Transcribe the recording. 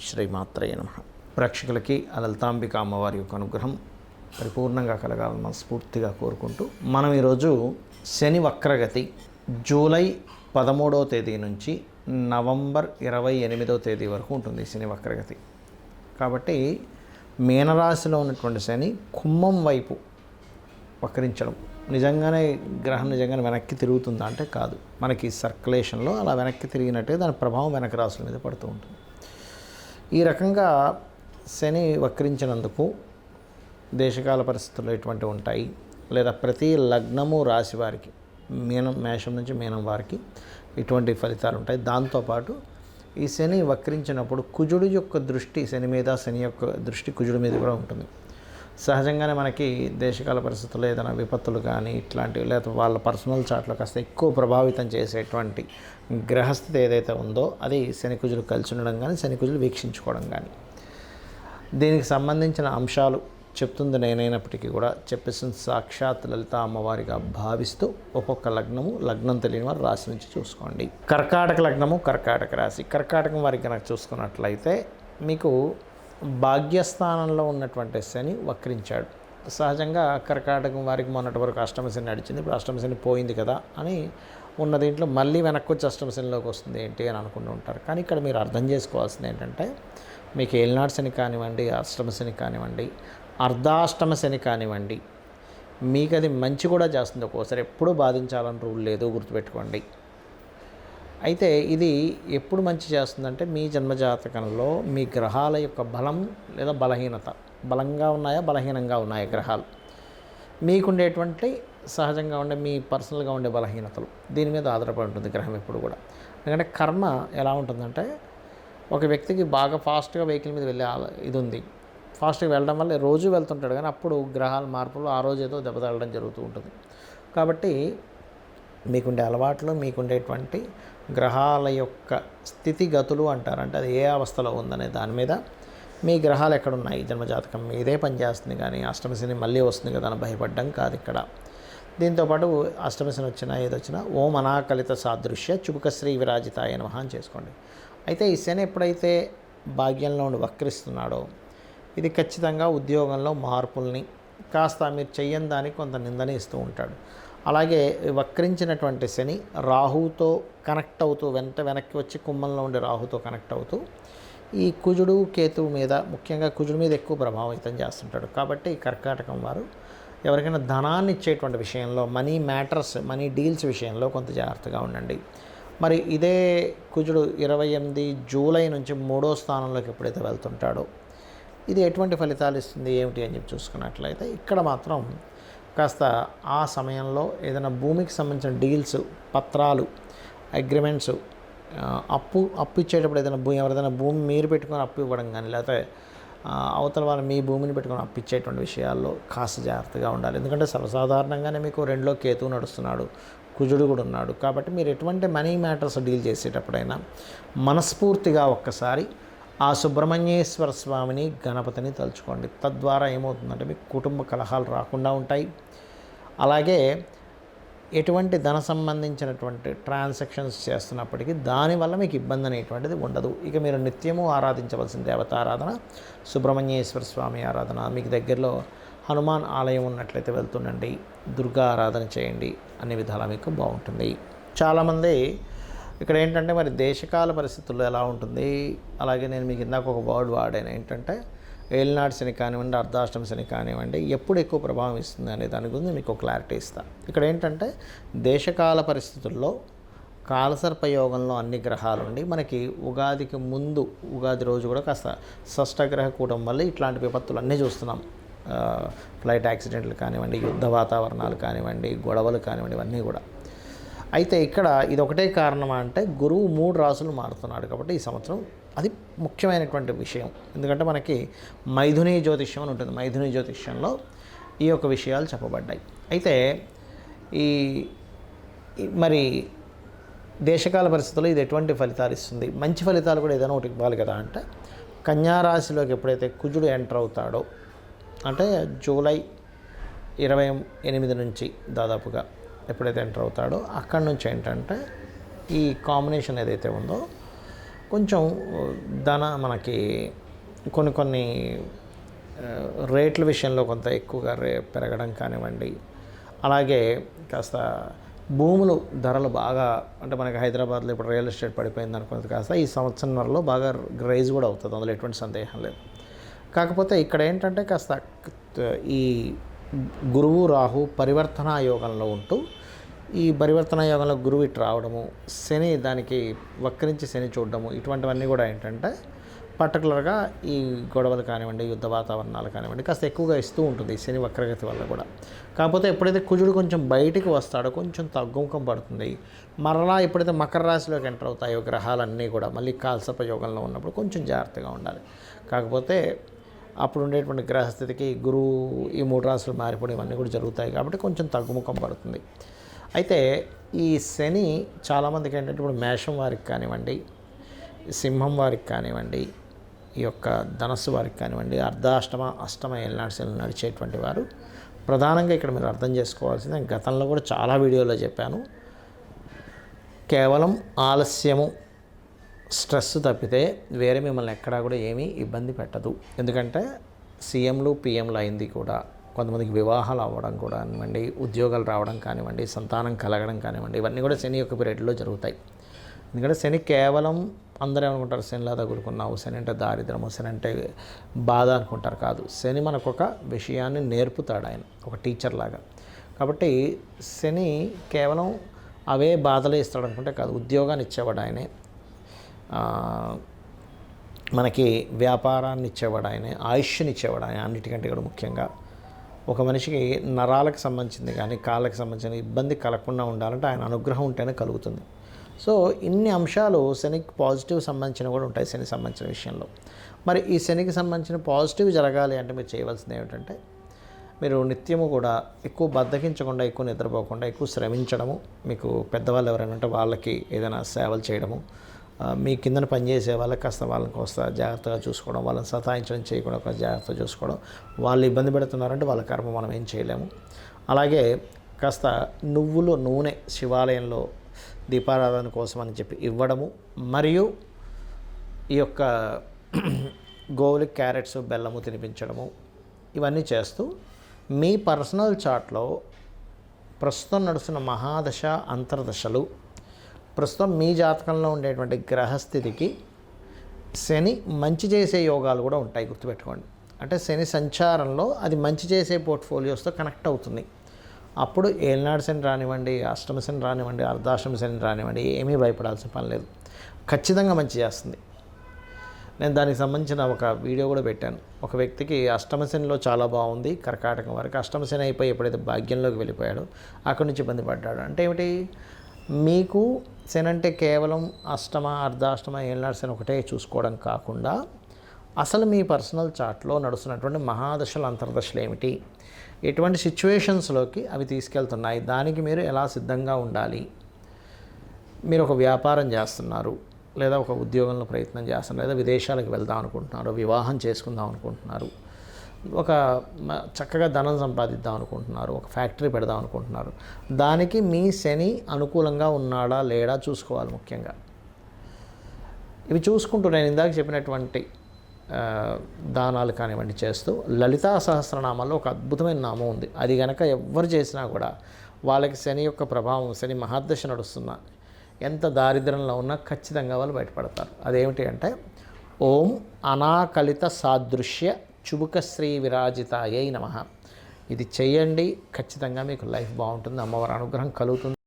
శ్రీమాత్రయ నమ. ప్రేక్షకులకి ఆ లలితాంబిక అమ్మవారి యొక్క అనుగ్రహం పరిపూర్ణంగా కలగాలని మనస్ఫూర్తిగా కోరుకుంటూ మనం ఈరోజు శని వక్రగతి జూలై పదమూడవ తేదీ నుంచి నవంబర్ ఇరవై ఎనిమిదవ తేదీ వరకు ఉంటుంది శని వక్రగతి. కాబట్టి మీనరాశిలో ఉన్నటువంటి శని కుంభం వైపు వక్రించడం నిజంగానే గ్రహం నిజంగానే వెనక్కి తిరుగుతుందా అంటే కాదు. మనకి సర్క్యులేషన్లో అలా వెనక్కి తిరిగినట్టే దాని ప్రభావం వెనక రాసుల మీద పడుతూ ఉంటుంది. ఈ రకంగా శని వక్రించినందుకు దేశకాల పరిస్థితుల్లో ఎటువంటివి ఉంటాయి. లేదా ప్రతి లగ్నము రాశి వారికి మీనం మేషం నుంచి మీనం వారికి ఇటువంటి ఫలితాలు ఉంటాయి. దాంతోపాటు ఈ శని వక్రించినప్పుడు కుజుడు యొక్క దృష్టి శని మీద శని యొక్క దృష్టి కుజుడి మీద కూడా ఉంటుంది. సహజంగానే మనకి దేశకాల పరిస్థితుల్లో ఏదైనా విపత్తులు కానీ ఇట్లాంటివి లేదా వాళ్ళ పర్సనల్ చాట్లో కాస్త ఎక్కువ ప్రభావితం చేసేటువంటి గ్రహస్థితి ఏదైతే ఉందో అది శనికుజులు కలిసి ఉండడం కానీ శనికుజులు వీక్షించుకోవడం కానీ. దీనికి సంబంధించిన అంశాలు చెప్తుంది నేనైనప్పటికీ కూడా చెప్పేసిన సాక్షాత్ లలిత అమ్మవారిగా భావిస్తూ ఒక్కొక్క లగ్నము లగ్నం తెలియని వారు రాశి నుంచి చూసుకోండి. కర్కాటక లగ్నము కర్కాటక రాశి. కర్కాటకం వారికి కనుక చూసుకున్నట్లయితే మీకు భాగ్యస్థానంలో ఉన్నటువంటి శని వక్రించాడు. సహజంగా కర్కాటకం వారికి మొన్నటి వరకు అష్టమ శని నడిచింది ఇప్పుడు అష్టమశని పోయింది కదా అని ఉన్న దీంట్లో మళ్ళీ వెనక్కి వచ్చి అష్టమశనిలోకి వస్తుంది ఏంటి అని అనుకుంటూ ఉంటారు. కానీ ఇక్కడ మీరు అర్థం చేసుకోవాల్సింది ఏంటంటే మీకు ఏలినాడు శని కానివ్వండి అష్టమశని కానివ్వండి అర్ధాష్టమ శని కానివ్వండి మీకు అది మంచి కూడా చేస్తుంది. ఒక్కోసారి ఎప్పుడూ బాధించాలని రూల్ లేదు గుర్తుపెట్టుకోండి. అయితే ఇది ఎప్పుడు మంచి చేస్తుందంటే మీ జన్మజాతకంలో మీ గ్రహాల యొక్క బలం లేదా బలహీనత. బలంగా ఉన్నాయా? బలహీనంగా ఉన్నాయా గ్రహాలు? మీకుండేటువంటి సహజంగా ఉండే మీ పర్సనల్గా ఉండే బలహీనతలు. దీని మీద ఆధారపడి ఉంటుంది గ్రహం ఎప్పుడు కూడా. ఎందుకంటే కర్మ ఎలా ఉంటుందంటే ఒక వ్యక్తికి బాగా ఫాస్ట్గా వెహికల్ మీద వెళ్ళే ఇది ఉంది ఫాస్ట్గా వెళ్ళడం వల్ల రోజు వెళ్తుంటాడు కానీ అప్పుడు గ్రహాల మార్పులు ఆ రోజు ఏదో దెబ్బతగలడం జరుగుతూ ఉంటుంది. కాబట్టి మీకుండే అలవాట్లు మీకుండేటువంటి గ్రహాల యొక్క స్థితిగతులు అంటారు అంటే అది ఏ అవస్థలో ఉందనే దాని మీద మీ గ్రహాలు ఎక్కడున్నాయి? జన్మజాతకం మీదే పనిచేస్తుంది కానీ అష్టమశని మళ్ళీ వస్తుంది కదా అని భయపడ్డం కాదు ఇక్కడ. దీంతోపాటు అష్టమశని వచ్చినా ఏదొచ్చినా ఓం అనాకలిత సాదృశ్య చుబుక శ్రీ విరాజితాయ నమః అని చేసుకోండి. అయితే ఈ శని ఎప్పుడైతే భాగ్యంలో ఉండి వక్రిస్తున్నాడో ఇది ఖచ్చితంగా ఉద్యోగంలో మార్పుల్ని కాస్త మీరు చెయ్యని దానికి కొంత నిందని ఇస్తూ ఉంటాడు. అలాగే వక్రించినటువంటి శని రాహుతో కనెక్ట్ అవుతూ వెంట వెనక్కి వచ్చి కుంభంలో ఉండే రాహుతో కనెక్ట్ అవుతూ ఈ కుజుడు కేతువు మీద ముఖ్యంగా కుజుడు మీద ఎక్కువ ప్రభావితం చేస్తుంటాడు. కాబట్టి ఈ కర్కాటకం వారు ఎవరికైనా ధనాన్ని ఇచ్చేటువంటి విషయంలో మనీ మ్యాటర్స్ మనీ డీల్స్ విషయంలో కొంత జాగ్రత్తగా ఉండండి. మరి ఇదే కుజుడు ఇరవై ఎనిమిది జూలై నుంచి మూడో స్థానంలోకి ఎప్పుడైతే వెళ్తుంటాడో ఇది ఎటువంటి ఫలితాలు ఇస్తుంది ఏమిటి అని చెప్పి చూసుకున్నట్లయితే ఇక్కడ మాత్రం కాస్త ఆ సమయంలో ఏదైనా భూమికి సంబంధించిన డీల్స్ పత్రాలు అగ్రిమెంట్స్ అప్పు అప్పు ఇచ్చేటప్పుడు ఏదైనా భూమి ఎవరిదైనా భూమి మీరు పెట్టుకొని అప్పు ఇవ్వడం కానీ లేకపోతే అవతల వాళ్ళు మీ భూమిని పెట్టుకొని అప్పు ఇచ్చేటువంటి విషయాల్లో కాస్త జాగ్రత్తగా ఉండాలి. ఎందుకంటే సర్వసాధారణంగానే మీకు రెండులో కేతువు నడుస్తున్నాడు కుజుడు కూడా ఉన్నాడు. కాబట్టి మీరు ఎటువంటి మనీ మ్యాటర్స్ డీల్ చేసేటప్పుడైనా మనస్ఫూర్తిగా ఒక్కసారి ఆ సుబ్రహ్మణ్యేశ్వర స్వామిని గణపతిని తలుచుకోండి. తద్వారా ఏమవుతుందంటే మీకు కుటుంబ కలహాలు రాకుండా ఉంటాయి. అలాగే ఎటువంటి ధన సంబంధించినటువంటి ట్రాన్సాక్షన్స్ చేస్తున్నప్పటికీ దానివల్ల మీకు ఇబ్బంది అనేటువంటిది ఉండదు. ఇక మీరు నిత్యము ఆరాధించవలసిన దేవతారాధన సుబ్రహ్మణ్యేశ్వర స్వామి ఆరాధన మీకు దగ్గరలో హనుమాన్ ఆలయం ఉన్నట్లయితే వెళ్తుండండి. దుర్గా ఆరాధన చేయండి. అన్ని విధాలా మీకు బాగుంటుంది. చాలామంది ఇక్కడ ఏంటంటే మరి దేశకాల పరిస్థితుల్లో ఎలా ఉంటుంది? అలాగే నేను మీకు ఇందాక ఒక వర్డ్ వాడాను. ఏంటంటే ఏలినాడు శని కానివ్వండి అర్ధాష్టమ శని కానివ్వండి ఎప్పుడు ఎక్కువ ప్రభావం ఇస్తుంది అనే దాని గురించి మీకు ఒక క్లారిటీ ఇస్తాను ఇక్కడ ఏంటంటే దేశకాల పరిస్థితుల్లో కాలసర్పయోగంలో అన్ని గ్రహాలు ఉండి మనకి ఉగాదికి ముందు ఉగాది రోజు కూడా కాస్త షష్టగ్రహ కూటం వల్ల ఇట్లాంటి విపత్తులు అన్నీ చూస్తున్నాం. ఫ్లైట్ యాక్సిడెంట్లు కానివ్వండి యుద్ధ వాతావరణాలు కానివ్వండి గొడవలు కానివ్వండి ఇవన్నీ కూడా. అయితే ఇక్కడ ఇది ఒకటే కారణమా అంటే గురువు మూడు రాసులు మారుతున్నాడు కాబట్టి ఈ సంవత్సరం అది ముఖ్యమైనటువంటి విషయం. ఎందుకంటే మనకి మైథుని జ్యోతిష్యం అని ఉంటుంది. మైథుని జ్యోతిష్యంలో ఈ యొక్క విషయాలు చెప్పబడ్డాయి. అయితే ఈ ఈ- మరి దేశకాల పరిస్థితుల్లో ఇది ఎటువంటి ఫలితాలు ఇస్తుంది? మంచి ఫలితాలు కూడా ఏదైనా ఒకటి ఇవ్వాలి కదా అంటే కన్యారాశిలోకి ఎప్పుడైతే కుజుడు ఎంటర్ అవుతాడో అంటే జూలై ఇరవై ఎనిమిది నుంచి దాదాపుగా ఎప్పుడైతే ఎంటర్ అవుతాడో అక్కడి నుంచి ఏంటంటే ఈ కాంబినేషన్ ఏదైతే ఉందో కొంచెం ధన మనకి కొన్ని కొన్ని రేట్ల విషయంలో కొంత ఎక్కువగా రే పెరగడం కానివ్వండి. అలాగే కాస్త భూములు ధరలు బాగా అంటే మనకి హైదరాబాద్లో ఇప్పుడు రియల్ ఎస్టేట్ పడిపోయింది అనుకున్నది కాస్త ఈ సంవత్సరంలో బాగా రైజ్ కూడా అవుతుంది. అందులో ఎటువంటి సందేహం లేదు. కాకపోతే ఇక్కడ ఏంటంటే కాస్త ఈ గురువు రాహు పరివర్తన యోగంలో ఉంటూ ఈ పరివర్తన యోగంలో గురువు ఇటు రావడము శని దానికి వక్రించి శని చూడడము ఇటువంటివన్నీ కూడా ఏంటంటే పర్టికులర్గా ఈ గొడవలు కానివ్వండి యుద్ధ వాతావరణాలు కానివ్వండి కాస్త ఎక్కువగా ఇస్తూ ఉంటుంది ఈ శని వక్రగతి వల్ల కూడా. కాకపోతే ఎప్పుడైతే కుజుడు కొంచెం బయటికి వస్తాడో కొంచెం తగ్గుముఖం పడుతుంది. మరలా ఎప్పుడైతే మకర రాశిలోకి ఎంటర్ అవుతాయో గ్రహాలన్నీ కూడా మళ్ళీ కాల్సప యోగంలో ఉన్నప్పుడు కొంచెం జాగ్రత్తగా ఉండాలి. కాకపోతే అప్పుడు ఉండేటువంటి గ్రహస్థితికి గురువు ఈ మూడు రాసులు మారిపోవడం ఇవన్నీ కూడా జరుగుతాయి కాబట్టి కొంచెం తగ్గుముఖం పడుతుంది. అయితే ఈ శని చాలామందికి ఏంటంటే ఇప్పుడు మేషం వారికి కానివ్వండి సింహం వారికి కానివ్వండి ఈ యొక్క ధనస్సు వారికి కానివ్వండి అర్ధాష్టమ అష్టమ ఏళ్ళనాడు శని నడిచేటువంటి వారు ప్రధానంగా ఇక్కడ మీరు అర్థం చేసుకోవాల్సింది నేను గతంలో కూడా చాలా వీడియోలో చెప్పాను. కేవలం ఆలస్యము స్ట్రెస్ తప్పితే వేరే మిమ్మల్ని ఎక్కడా కూడా ఏమీ ఇబ్బంది పెట్టదు. ఎందుకంటే సీఎంలు పిఎంలు అయింది కూడా. కొంతమందికి వివాహాలు అవ్వడం కూడా కానివ్వండి ఉద్యోగాలు రావడం కానివ్వండి సంతానం కలగడం కానివ్వండి ఇవన్నీ కూడా శని యొక్క పీరియడ్లో జరుగుతాయి. ఎందుకంటే శని కేవలం అందరూ ఏమనుకుంటారు? శనిలా తగులుకున్నావు శని అంటే దారిద్రము శని అంటే బాధ అనుకుంటారు కాదు. శని మనకు ఒక విషయాన్ని నేర్పుతాడు ఆయన ఒక టీచర్ లాగా. కాబట్టి శని కేవలం అవే బాధలే ఇస్తాడు అనుకుంటే కాదు ఉద్యోగాన్ని ఇచ్చేవాడు ఆయనే. మనకి వ్యాపారాన్ని ఇచ్చేవాడు ఆయనే ఆయుష్ని ఇచ్చేవాడు ఆయన అన్నిటికంటే కూడా ముఖ్యంగా ఒక మనిషికి నరాలకు సంబంధించింది కానీ కాళ్ళకి సంబంధించిన ఇబ్బంది కలగకుండా ఉండాలంటే ఆయన అనుగ్రహం ఉంటేనే కలుగుతుంది. సో ఇన్ని అంశాలు శనికి పాజిటివ్ సంబంధించిన కూడా ఉంటాయి శనికి సంబంధించిన విషయంలో. మరి ఈ శనికి సంబంధించిన పాజిటివ్ జరగాలి అంటే మీరు చేయవలసింది ఏమిటంటే మీరు నిత్యము కూడా ఎక్కువ బద్దకించకుండా ఎక్కువ నిద్రపోకుండా ఎక్కువ శ్రమించడము మీకు పెద్దవాళ్ళు ఎవరైనా ఉంటే వాళ్ళకి ఏదైనా సేవలు చేయడము మీ కిందన పనిచేసే వాళ్ళకి కాస్త వాళ్ళని కాస్త జాగ్రత్తగా చూసుకోవడం వాళ్ళని సతాయించడం చేయకుండా కాస్త జాగ్రత్తగా చూసుకోవడం. వాళ్ళు ఇబ్బంది పెడుతున్నారంటే వాళ్ళ కర్మ మనం ఏం చేయలేము. అలాగే కాస్త నువ్వులు నూనె శివాలయంలో దీపారాధన కోసం అని చెప్పి ఇవ్వడము. మరియు ఈ యొక్క గోవులకి క్యారెట్స్ బెల్లము తినిపించడము. ఇవన్నీ చేస్తూ మీ పర్సనల్ చార్ట్లో ప్రస్తుతం నడుస్తున్న మహాదశ అంతర్దశలు ప్రస్తుతం మీ జాతకంలో ఉండేటువంటి గ్రహస్థితికి శని మంచి చేసే యోగాలు కూడా ఉంటాయి గుర్తుపెట్టుకోండి. అంటే శని సంచారంలో అది మంచి చేసే పోర్ట్ఫోలియోస్తో కనెక్ట్ అవుతుంది. అప్పుడు ఏలినాడు శని రానివ్వండి అష్టమ శని రానివ్వండి అర్ధాష్టమ శని రానివ్వండి ఏమీ భయపడాల్సిన పని లేదు. ఖచ్చితంగా మంచి చేస్తుంది. నేను దానికి సంబంధించిన ఒక వీడియో కూడా పెట్టాను. ఒక వ్యక్తికి అష్టమశనిలో చాలా బాగుంది కర్కాటకం వరకు అష్టమశని అయిపోయి ఎప్పుడైతే భాగ్యంలోకి వెళ్ళిపోయాడో అక్కడి నుంచి ఇబ్బంది పడ్డాడు. అంటే ఏమిటి? మీకు శని అంటే కేవలం అష్టమ అర్ధాష్టమ ఏళ్ళనాడు శని ఒకటే చూసుకోవడం కాకుండా అసలు మీ పర్సనల్ చార్ట్లో నడుస్తున్నటువంటి మహాదశలు అంతర్దశలు ఏమిటి? ఎటువంటి సిచ్యువేషన్స్లోకి అవి తీసుకెళ్తున్నాయి? దానికి మీరు ఎలా సిద్ధంగా ఉండాలి? మీరు ఒక వ్యాపారం చేస్తున్నారు లేదా ఒక ఉద్యోగంలో ప్రయత్నం చేస్తున్నారు లేదా విదేశాలకు వెళ్దాం అనుకుంటున్నారు వివాహం చేసుకుందాం అనుకుంటున్నారు. ఒక చక్కగా ధనం సంపాదిద్దాం అనుకుంటున్నారు ఒక ఫ్యాక్టరీ పెడదాం అనుకుంటున్నారు. దానికి మీ శని అనుకూలంగా ఉన్నాడా లేడా చూసుకోవాలి ముఖ్యంగా. ఇవి చూసుకుంటూ నేను ఇందాక చెప్పినటువంటి దానాలు కానివ్వండి చేస్తూ లలితా సహస్రనామాల్లో ఒక అద్భుతమైన నామం ఉంది. అది గనక ఎవ్వరు చేసినా కూడా వాళ్ళకి శని యొక్క ప్రభావం శని మహాదశ నడుస్తున్నా ఎంత దారిద్రంలో ఉన్నా ఖచ్చితంగా వాళ్ళు బయటపడతారు. అదేమిటి అంటే ఓం అనాకలిత సాదృశ్య చుబుకశ్రీ విరాజితాయై నమ. ఇది చేయండి ఖచ్చితంగా మీకు లైఫ్ బాగుంటుంది అమ్మవారి అనుగ్రహం కలుగుతుంది.